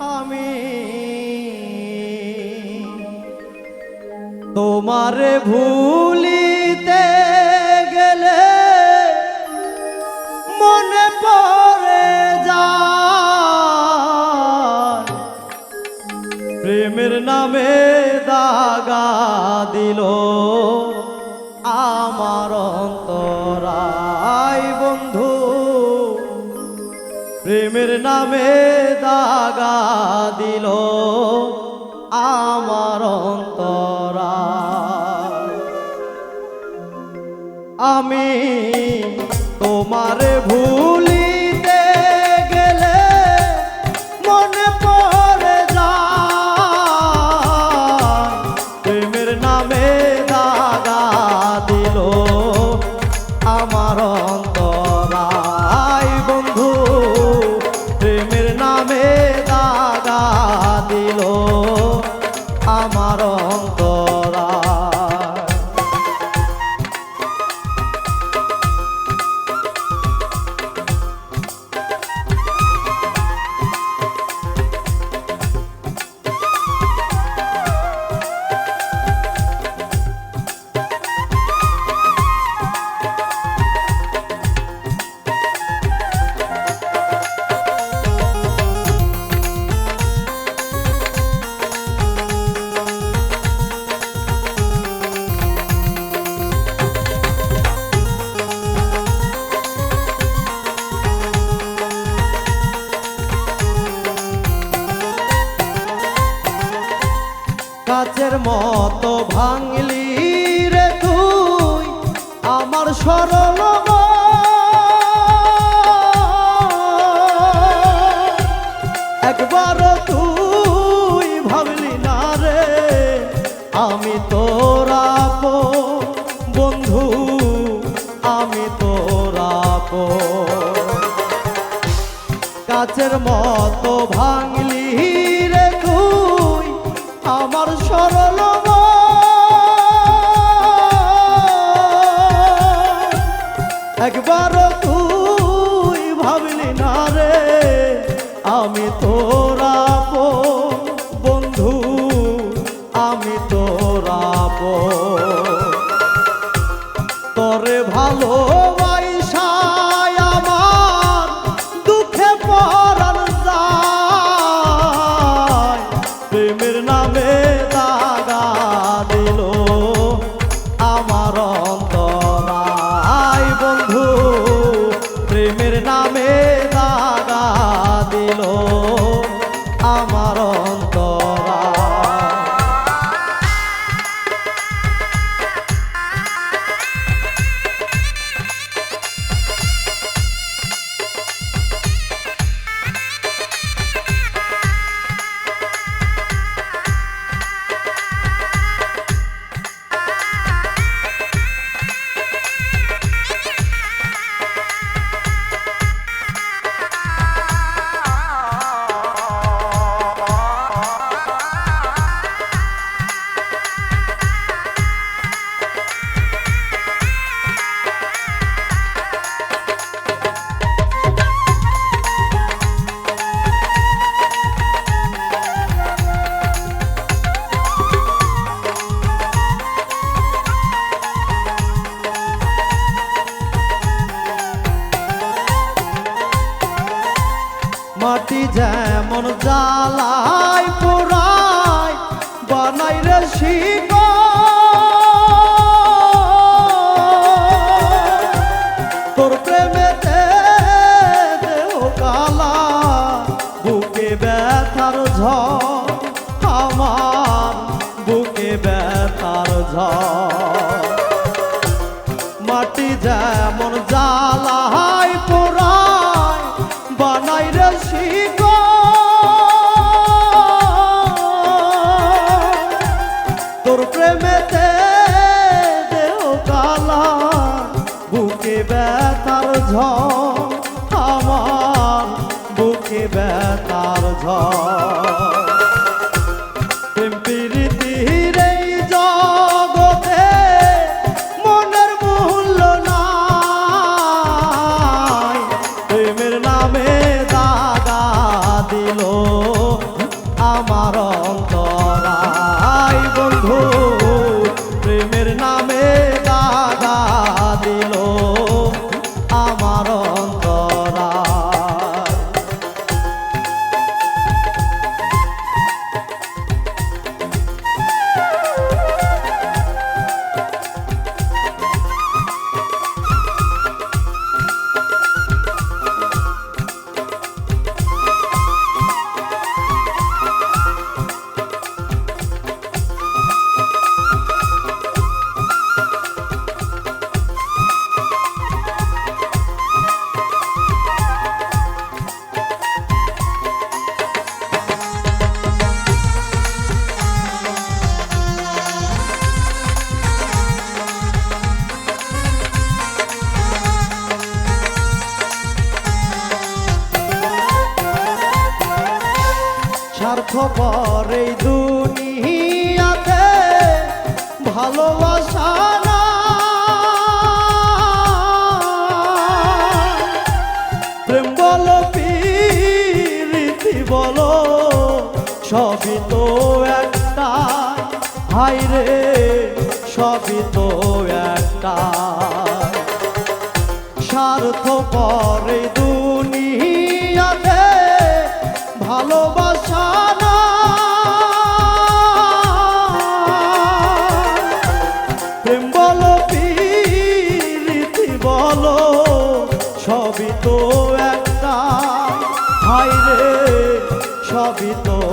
আমি তোমার ভুলিতে গেলে মনে পড়ে যা প্রেমের নামে দাগা দিল। প্রেমের নামে দাগা দিল আমার অন্তরা। আমি তোমারে ভুলিতে কাচের মতো ভাঙলি রে তুই আমার সরল একবার তুই ভাবলি না রে, আমি তোরা বন্ধু, আমি তোরা কাচের মতো ভাঙলি আমার সরল একবার তুই ভাবলি না রে আমি তোরা বন্ধু জ্বালায় পোড়ায় বানাই রে শিক তোর প্রেমেতে দেহ কালা বুকে ব্যথার ঝড়। ঝড় আমার বুকে ব্যথার ঝড়। প্রেম প্রীতির স্বার্থপর এই দুনিয়াতে ভালোবাসা না। প্রেম বলো সবই তো একটা হাই রে, সবই তো একটা স্বার্থ পরে দুনিয়াতে ভালোবাসা হাই রে সবই তো একটা